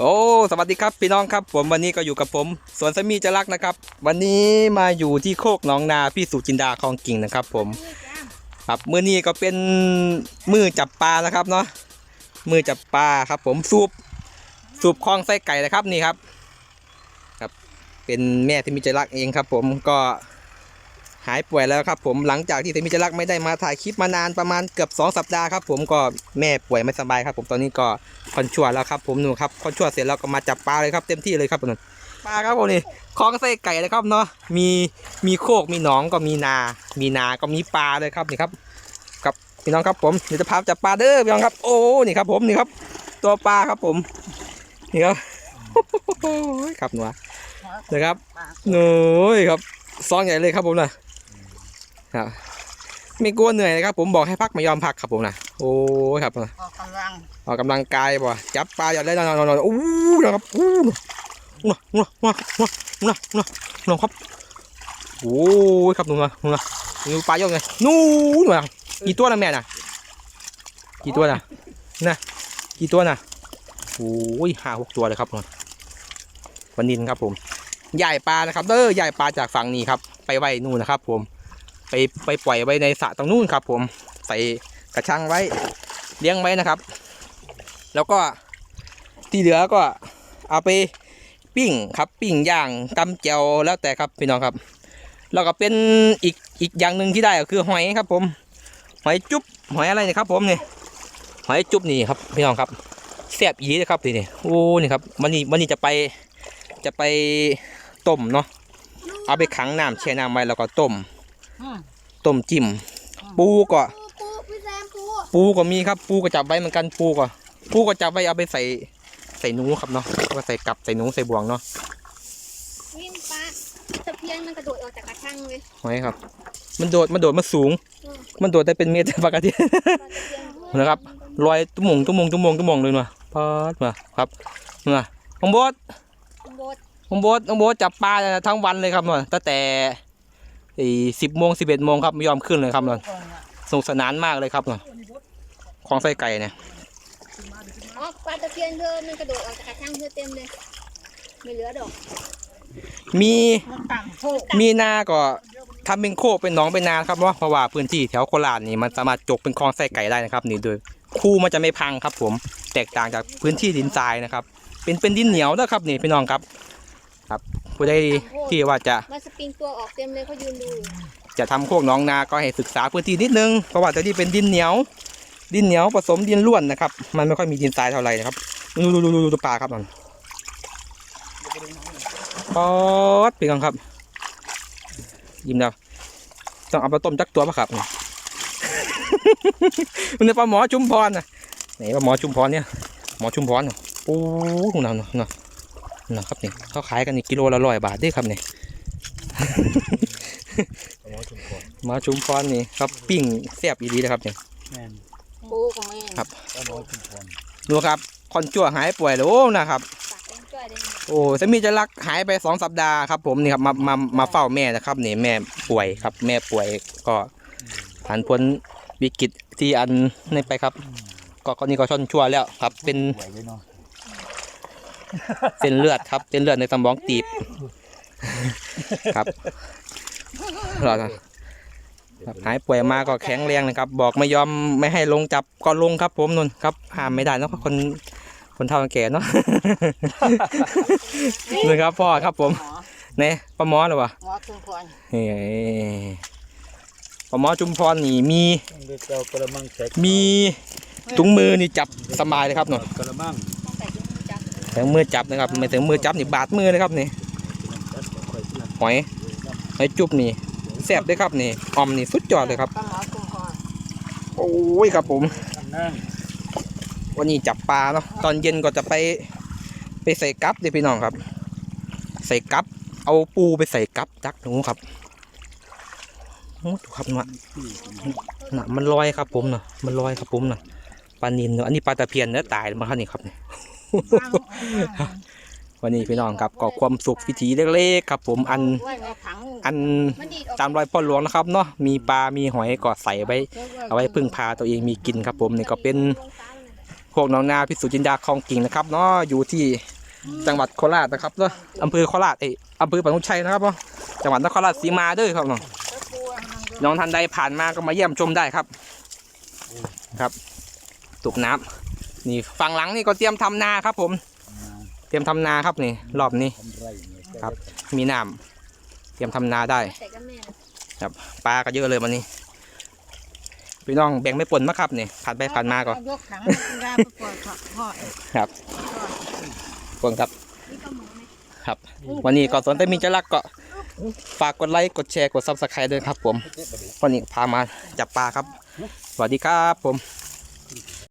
โอ้สวัสดีครับพี่น้องครับผมวันนี้ก็อยู่กับผมสวนสมีจะรักนะครับ วันนี้มาอยู่ที่โคกหนองนาพี่สุจินดาคลองกิ่งนะครับ ผม ครับมือนี้ก็เป็นมือจับปลานะครับเนาะมือจับปลาครับ ผมสูบสูบคลองไส้ไก่นะครับนี่ครับ ครับ เป็นแม่ที่มีใจรักเองครับ ผมก็ หายป่วยแล้วครับผมหลังจากที่ที่มีใจรักไม่ได้มาถ่ายคลิปมานานประมาณเกือบสองสัปดาห์ครับผมก็แม่ป่วยไม่สบายครับ ผมตอนนี้ก็คอนชัวแล้วครับผมหนูครับคอนชัวเสร็จแล้วก็มาจับปลาเลยครับเต็มที่เลยครับผมปลาครับผมนี่คลองไส้ไก่เลยครับเนาะมีมีโคกมีหนองก็มีนา มีนาก็มีปลาเลยครับนี่ครับครับพี่น้องครับผมเดี๋ยวจะพาจับปลาเด้อพี่น้องครับ โอ้นี่ครับผมนี่ครับ ตัวปลาครับผมนี่ครับครับหนูนะครับหนูครับซองใหญ่เลยครับผมนะ ครับไม่กลัวเหนื่อยนะครับผมบอกให้พักไม่ยอมพักครับผมนะโอ้ยครับออกกำลังออกกำลังกายบ่จับปลาอย่าได้นอนนอนอู้นะครับอู้นะนะนะนะนะนะครับโอ้ยครับหนูนะหนูนะนี่ปลาเยอะไงนู่นมากี่ตัวนะแม่น่ะ กี่ตัวน่ะนะกี่ตัวน่ะโอ้ยห้าหกตัวเลยครับนนวันนินครับผมใหญ่ปลานะครับเด้อใหญ่ปลาจากฝั่งนี้ครับ ไปไว้นู่นนะครับผม ไปไปปล่อยไว้ในสระตรงนู้นครับ ผมใส่กระชังไว้เลี้ยงไว้นะครับ แล้วก็ที่เหลือก็เอาไปปิ้งครับปิ้งย่างตำเจียวแล้วแต่ครับพี่น้องครับแล้วก็เป็นอีกอีกอย่างหนึ่งที่ได้ก็คือหอยครับ ผม หอยจุ๊บหอยอะไรนะครับ ผมนี่หอยจุ๊บนี่ครับพี่น้องครับแซ่บอีเลยครับทีนี่โอ้นี่ครับวันนี้วันนี้จะไปจะไปต้มเนาะเอาไปขังน้ำแช่น้ำไว้แล้วก็ต้ม ต้มจิ้มปูก็ปูปูพี่แซมปูปูก็มีครับ ปูก็จับไว้เหมือนกันปูก็ปูก็จับไว้เอาไปใส่ใส่หนูครับเนาะเอาไปใส่กับใส่หนูใส่บ่วงเนาะวิ่งปลาตะเพียนมันกระโดดออกจากกระชังเลยไว้ครับ มันโดดมันโดดมันสูง มันโดดได้เป็นเมตรปกติปลาตะเพียนนะครับลอยตุ้มงตุ้มงตุ้มงตุ้มงเลยมาพาดมาครับมาน้องโบ๊ทโบดน้องโบ๊ทน้องโบ๊ทจับปลาทั้งวันเลยครับเนาะตั้งแต่ สิบโมงสิบเอ็ดโมงครับไม่ยอมขึ้นเลยครับเนาะสนุกสนานมากเลยครับเนาะของไส้ไก่เนี่ยอ๋อปลาตะเพียนเธอมันกระโดดออกจากกระชังเธอเต็มเลยไม่เหลือดอก มีมันต่างโชคมีนาก็ทำเป็นโคกเป็นหนองเป็นนาครับเนาะเพราะว่าพื้นที่แถวโคราชนี่มันสามารถจกเป็นคลองไส้ไก่ได้นะครับ นี่โดยคูมันจะไม่พังครับ ผมแตกต่างจากพื้นที่ดินทรายนะครับ เป็นเป็นดินเหนียวนะครับนี่พี่น้องครับครับ ผู้ใดที่ว่าจะมาสปริงตัวออกเต็มเลยเขายืนดูจะทำโคกหนองนาก็ให้ศึกษาพื้นที่นิดนึงเพราะว่าตัวนี้เป็นดินเหนียว ดินเหนียวผสมดินล้วนนะครับ มันไม่ค่อยมีดินทรายเท่าไหร่นะครับดูดูดูดูดูปลาครับนั่นป๊อดพี่น้องครับ ยิ้มแล้วต้องเอาไปต้มจักตัวปะครับมันเป็นปลาหมอชุมพรนะไหนปลาหมอชุมพรเนี่ยหมอชุมพรน่ะโอ้โหนั่นน่ะ นั่นนะครับนี่เขาขายกันนี่กิโลละร้อยบาทเด้วยครับนี่หมอชุมพรนี่ครับปิ้งแซ่บอีดีนะครับนี่แม่นปูของแม่ครับก็น้อยชุมพรดูครับคอนจั่วหายป่วยแล้วโอ้นะครับปากแดงจ้อยเลยโอ้สามีจะรักหายไปสองสัปดาห์ครับ ผมนี่ครับมามามาเฝ้าแม่นะครับนี่แม่ป่วยครับ แม่ป่วยก็ผ่านพ้นวิกฤตที่อันนี่ไปครับ ก็ก็นี่ก็ชนชั่วแล้วครับเป็นไหวไว้ เนาะเส้นเลือดครับ เส้นเลือดในสมองตีบ ครับรอนะครับหายป่วยมาก็แข็งแรงนะครับ บอกไม่ยอมไม่ให้ลงจับก็ลงครับ ผมนนครับห้ามไม่ได้เนอะคนคนเฒ่าคนแก่เนาะนี่ครับพ่อครับผมหมอเนี่ยป้าหมอหรือวะหมอชุมพรเฮ้ป้าหมอจุมพรนี่มีเด็กเจ้ากระมังแตกมีถุงมือนี่จับสบายเลยครับเนาะกระมังต้องใส่ถุงมือจับ แต่มือจับนะครับไม่ถึงมือจับนี่บาดมือเลยครับนี่หอยหอยจุบนี่แซ่บด้วยครับนี่ออมนี่สุดยอดเลยครับ โอ้ยครับผม วันนี้จับปลาเนาะตอนเย็นก็จะไปไปใส่กั๊บเดี๋ยวพี่น้องครับ ใส่กั๊บเอาปูไปใส่กั๊บจักหนูครับโอ้ดูครับนะน่ะมันลอยครับผมเนาะมันลอยครับผมเนาะปลานินเนอะอันนี้ปลาตะเพียนเนื้อตายมาครับนี่ครับนี่ วันนี้พี่น้องครับก็ความสุขวิถีเล็กๆครับ ผมอันอันตามรอยพ่อหลวงนะครับเนาะมีปลา มีหอยก็ใส่ไว้ เอาไว้พึ่งพาตัวเองมีกินครับ ผมนี่ก็เป็นโคกหนองนาพิสุจินดาคลองกิ่งนะครับเนาะอยู่ที่จังหวัดโคราชนะครับเนาะอำเภอโคราชเอยอำเภอปนุชัยนะครับเนาะจังหวัดนครราชสีมาด้วยครับเนาะน้องท่านใดผ่านมาก็มาเยี่ยมชมได้ครับ ครับตุกน้ำ นี่ฝั่งหลังนี่ก็เตรียมทำนาครับ ผม เตรียมทำนาครับนี่รอบนี้ทำไรเนี่ยครับ มีน้ำเตรียมทำนาได้ใส่กับแม่ครับปลาก็เยอะเลยวันนี้พี่น้องแบ่งไม่ปนมาครับนี่ผ่านไปผ่านมาก็ยกถังยาไปปล่อยผักพ่อครับปนครับนี่ก็หมูไหมครับ วันนี้ก็สวนแต่มีจะรักก็ฝากกดไลค์กดแชร์กดซับสไครต์ด้วยครับ ผมวันนี้พามาจับปลาครับ สวัสดีครับผม